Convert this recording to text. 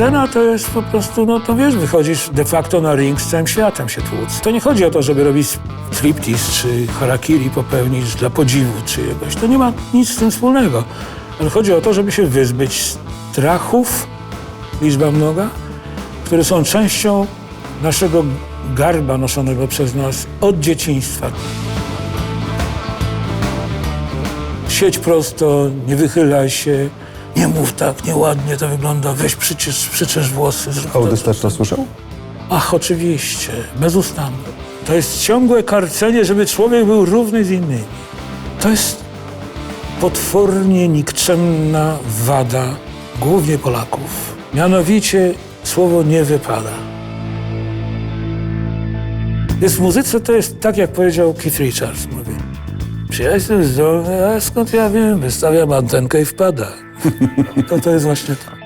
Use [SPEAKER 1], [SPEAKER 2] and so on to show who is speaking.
[SPEAKER 1] scena to jest po prostu, no to wiesz, wychodzisz de facto na ring z całym światem się tłuc. To nie chodzi o to, żeby robić striptease czy harakiri popełnić dla podziwu czyjegoś. To nie ma nic z tym wspólnego. Ale chodzi o to, żeby się wyzbyć strachów, liczba mnoga, które są częścią naszego garba noszonego przez nas od dzieciństwa. Siedź prosto, nie wychylaj się, nie mów tak, nieładnie to wygląda, weź przyczesz włosy. Zrób to.
[SPEAKER 2] Też to słyszał?
[SPEAKER 1] Ach, oczywiście, bezustannie. To jest ciągłe karcenie, żeby człowiek był równy z innymi. To jest potwornie nikczemna wada, głównie Polaków. Mianowicie słowo nie wypada. Jest w muzyce, to jest tak, jak powiedział Keith Richards. Mówi, czy ja jestem zdolny, a skąd ja wiem, wystawiam antenkę i wpada. To to jest właśnie to.